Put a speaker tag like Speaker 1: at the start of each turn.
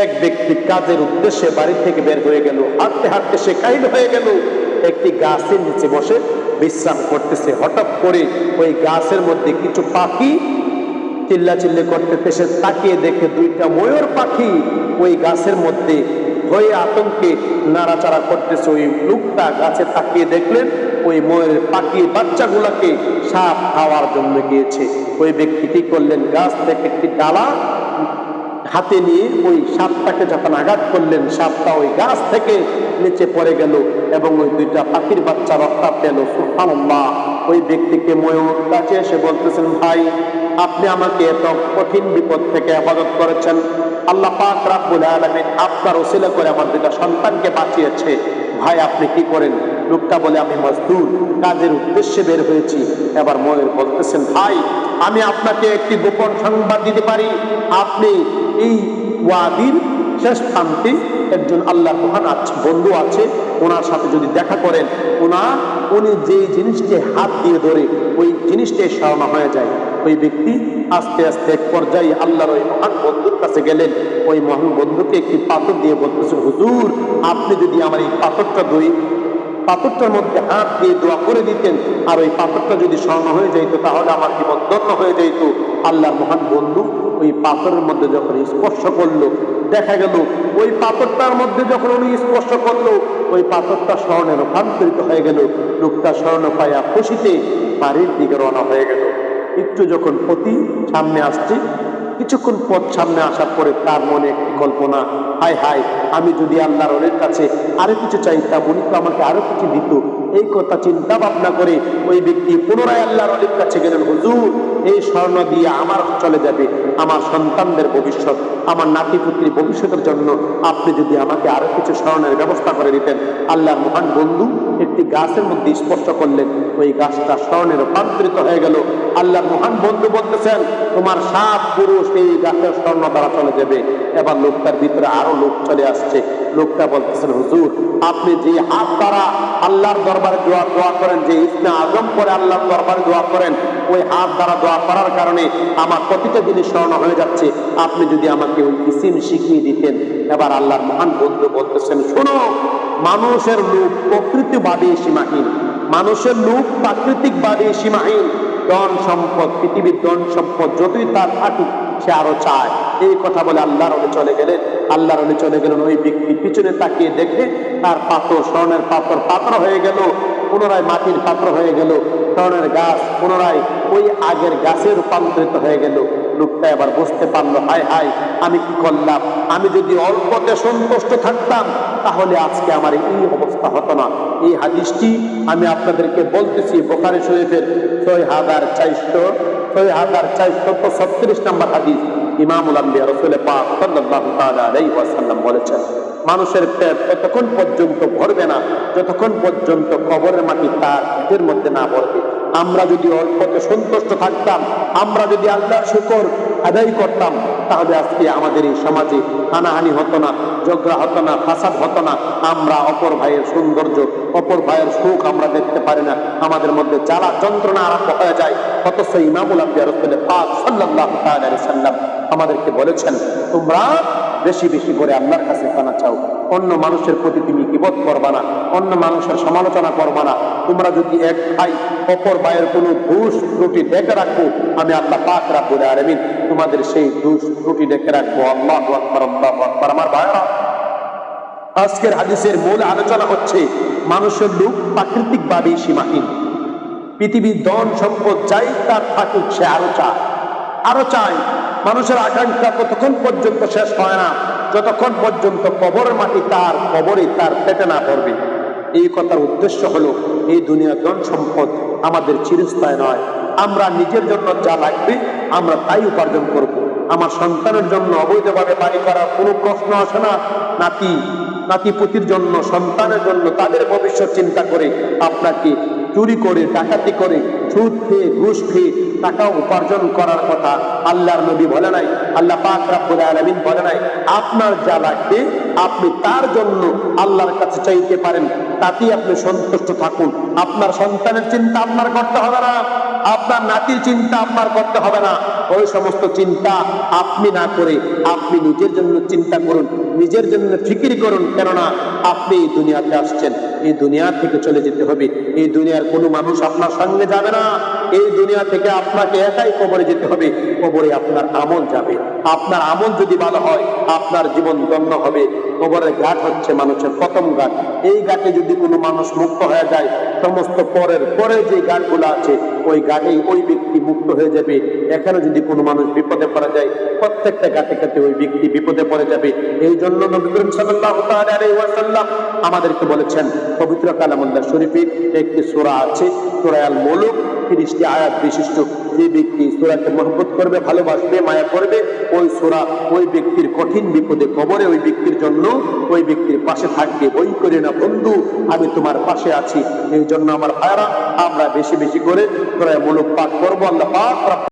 Speaker 1: এক ব্যক্তি কাজের উদ্দেশ্যে বাড়ি থেকে বের হয়ে গেল, হাঁটতে হাঁটতে সে কাহিল হয়ে গেল। একটি গাছের নিচে বসে বিশ্রাম করতেছে। হঠাৎ করে ওই গাছের মধ্যে কিছু পাখি চিল্লা চিল্লি করতে সে তাকিয়ে দেখে দুইটা ময়ূর পাখি ওই গাছের মধ্যে ভয়ে আতঙ্কে নাড়াচাড়া করতেছে। ওই লোকটা গাছে তাকিয়ে দেখলেন, ওই ময়ূরের পাখি বাচ্চাগুলাকে সাপ খাওয়ার জন্য গিয়েছে। ওই ব্যক্তি কি করলেন? গাছ থেকে একটি ডালা হাতে নিয়ে ওই সাপটাকে যখন আঘাত করলেন, সাপটা ওই গাছ থেকে নিচে পড়ে গেল এবং ওই দুইটা পাখির বাচ্চা রক্ষা পেল সুফানুল্লাহ ওই ব্যক্তিকে ময়ূর কাছে এসে বলতেছেন, ভাই, আপনি আমাকে এত কঠিন বিপদ থেকে হেফাজত করেছেন। আল্লাহ পাক রাব্বুল আলামিন আপনার ওসিলা করে আমার দুটা সন্তানকে বাঁচিয়েছে। ভাই, আপনি কি করেন? লোকটা বলে, আমি মজদুর। কাজের উদ্দেশ্যে বের হয়েছি। এবার ময়ূর বলতেছেন, ভাই আমি আপনাকে একটি গোপন সংবাদ দিতে পারি। আপনি এই ওয়াদির শেষ প্রান্তে একজন আল্লাহ মহান বন্ধু আছে, ওনার সাথে যদি দেখা করেন ওনার উনি যে জিনিসটি হাত দিয়ে ধরে, ওই জিনিসটাই স্মরণ হয়ে যায়। ওই ব্যক্তি আস্তে আস্তে এক পর্যায়ে আল্লাহর ওই মহান বন্ধুর কাছে গেলেন। ওই মহান বন্ধুকে একটি পাথর দিয়ে বলতেছেন হুজুর, আপনি যদি আমার এই পাথরটা ধরে পাথরটার মধ্যে হাত দিয়ে দোয়া করে দিতেন। আর ওই পাথরটা যদি স্বর্ণ হয়ে যাইতো, তাহলে আমার জীবন ধন্য হয়ে যাইত। আল্লাহর মহান বন্ধু ওই পাথরের মধ্যে যখন স্পর্শ করল, দেখা গেল ওই পাথরটার মধ্যে যখন উনি স্পর্শ করল, ওই পাথরটা স্বর্ণে রূপান্তরিত হয়ে গেল। লোকটা স্বর্ণ পায়া খুশিতে বাড়ির দিকে রওনা হয়ে গেল। একটু যখন পতি সামনে আসছে কিছুক্ষণ পথ সামনে আসার পরে তার মনে একটি কল্পনা, হায় হায়, আমি যদি আল্লাহর কাছে আরও কিছু চাইতাম, উনি তো আমাকে আরও কিছু দিত। এই কথা চিন্তা ভাবনা করে ওই ব্যক্তি পুনরায় আল্লাহর অনেক কাছে গেলেন, হুজুর, এই স্বর্ণ দিয়ে আমার চলে যাবে। আমার সন্তানদের ভবিষ্যৎ, আমার নাতিপুত্রীর ভবিষ্যতের জন্য আপনি যদি আমাকে আরও কিছু স্মরণের ব্যবস্থা করে দিতেন। আল্লাহর মহান বন্ধু একটি গাছের মধ্যে স্পর্শ করলেন। ওই গাছটা স্মরণে রূপান্তরিত হয়ে গেল। আল্লাহর মহান বন্ধু বলতেছেন, তোমার সাত পুরুষ এই গাছের স্বর্ণ দ্বারা চলে যাবে। এবার লোকটার ভিতরে আরও লোক চলে আসছে। লোকটা বলতেছেন, হুজুর, আপনি যে হাত দ্বারা আল্লাহর দরবারে দোয়া দোয়া করেন যে ইসমে আজম করে আল্লাহর দরবারে দোয়া করেন, ওই হাত দ্বারা দোয়া করার কারণে আমার প্রতিটা জিনিস স্মরণ হয়ে যাচ্ছে। আপনি যদি আমাকে ওই ইসিম শিখিয়ে দিতেন। এবার আল্লাহর মহান বন্ধু বলতেছেন, শোনো, মানুষের লোক প্রকৃতিবাদী সীমাহীন। মানুষের লোক প্রাকৃতিকবাদী সীমাহীন। ধন সম্পদ, পৃথিবীর ধন সম্পদ যতই তার থাকুক, সে আরও চায়। এই কথা বলে আল্লাহর অলি চলে গেলেন আল্লাহর অলি চলে গেলেন ওই ব্যক্তি। পিছনে তাকিয়ে দেখে তার পাথর, স্বর্ণের পাথর পাথর হয়ে গেল, পুনরায় মাটির পাত্র হয়ে গেল, স্বর্ণের গাছ পুনরায় ওই আগের গাছে রূপান্তরিত হয়ে গেল। লোকটা এবার বুঝতে পারল, হায় হায়, আমি কি করলাম? আমি যদি অল্পতে সন্তুষ্ট থাকতাম, তাহলে আজকে আমার এই অবস্থা হতো না। এই হাদিসটি আমি আপনাদেরকে বলতেছি বোকারি শরীফের ছয় হাজার চারশো, ছয় হাজার চারশো ছত্রিশ নম্বর হাদিস। ইমামুল আম্বিয়া রসুল পাক সাল্লাল্লাহু তাআলা আলাইহি ওয়াসাল্লাম বলেছেন, মানুষের পেট ততক্ষণ পর্যন্ত ভরবে না, যতক্ষণ পর্যন্ত কবরের মাটি তার পেটের মধ্যে না ভরবে। আমরা যদি অল্পতে সন্তুষ্ট থাকতাম, আমরা যদি আল্লাহর শুকর আদায় করতাম, তাহলে আজকে আমাদের এই সমাজে হানাহানি হতো না, ঝগড়া হতো না, ফাসাদ হতো না। আমরা অপর ভাইয়ের সৌন্দর্য, অপর ভাইয়ের সুখ আমরা দেখতে পারি না। আমাদের মধ্যে জ্বালা যন্ত্রণা আরম্ভ হয়ে যায়। অথচ ইমামুল আব্বিয়া পাক আলাইহি সাল্লাম আমাদেরকে বলেছেন, তোমরা বেশি বেশি করে আল্লাহর কাছে পানা চাও। অন্য মানুষের প্রতি তুমি কিবত করবা না, অন্য মানুষের সমালোচনা করবা না। তোমরা যদি এক ভাই অপর ভাইয়ের কোনো দোষ ত্রুটি ডেকে রাখো, আমি আল্লাহ পাক রাব্বুল আলামিন তোমাদের সেই দোষ ত্রুটি ডেকে রাখব। আল্লাহ আকবার, আল্লাহু আকবার। আমার ভাইরা আজকের হাদিসের মূল আলোচনা হচ্ছে মানুষের লোক প্রাকৃতিকভাবেই সীমাহীন। পৃথিবীর ধন সম্পদ যাই তার থাকুক, সে আরও চায়। আরও চাই মানুষের আকাঙ্ক্ষা ততক্ষণ পর্যন্ত শেষ হয় না? যতক্ষণ পর্যন্ত কবরের মাটি তার কবরে তার পেটে না পড়বে। এই কথার উদ্দেশ্য হলো, এই দুনিয়ার ধন সম্পদ আমাদের চিরস্থায় নয়। আমরা নিজের জন্য যা লাগবে, আমরা তাই উপার্জন করব। আমার সন্তানের জন্য অবৈধভাবে বাড়ি করার কোনো প্রশ্ন আসে না। নাতি, নাতিপুতির জন্য, সন্তানের জন্য তাদের ভবিষ্যৎ চিন্তা করে আপনাকে চুরি করে, ডাকাতি করে সুদ খেয়ে, ঘুষ খেয়ে টাকা উপার্জন করার কথা আল্লাহর নবী বলে নাই, আল্লাহ পাক রাব্বুল আলামিন বলে নাই। আপনার যা লাগবে আপনি তার জন্য আল্লাহর কাছে চাইতে পারেন, তাতেই আপনি সন্তুষ্ট থাকুন। আপনার সন্তানের চিন্তা আপনার করতে হবে না। আপনার নাতির চিন্তা আপনার করতে হবে না। ওই সমস্ত চিন্তা আপনি না করে আপনি নিজের জন্য চিন্তা করুন, নিজের জন্য ফিকির করুন। কেননা আপনি এই দুনিয়াতে আসছেন, এই দুনিয়া থেকে চলে যেতে হবে। এই দুনিয়ার কোনো মানুষ আপনার সঙ্গে যাবে না। এই দুনিয়া থেকে আপনাকে একাই কবরে যেতে হবে, কবরে আপনার আমল যাবে। আপনার আমল যদি ভালো হয়, আপনার জীবন ধন্য হবে। কবরের ঘাট হচ্ছে মানুষের প্রথম ঘাট। এই ঘাটে যদি কোনো মানুষ মুক্ত হয়ে যায় সমস্ত পরের পরে যে গানগুলো আছে, ওই গানেই ওই ব্যক্তি মুক্ত হয়ে যাবে। এখানে যদি কোনো মানুষ বিপদে পড়ে যায়, প্রত্যেকটা গাতে গাতে ওই ব্যক্তি বিপদে পড়ে যাবে। এই জন্য আমাদেরকে বলেছেন, পবিত্র কালামুল্লাহ শরীফের একটি সোরা আছে সূরা মৌলুক মুলুক তিরিশটি আয়াত বিশিষ্ট যে ব্যক্তি সোরাকে মহব্বত করবে, ভালোবাসবে, মায়া করবে, ওই সোরা ওই ব্যক্তির কঠিন বিপদে কবরে ওই ব্যক্তির জন্য ওই ব্যক্তির পাশে থাকবে। ওই করে না, বন্ধু, আমি তোমার পাশে আছি। এই জন্য আমার ভাইরা আমরা বেশি বেশি করে সূরা মূলক পাঠ করব। আল্লাহ পাক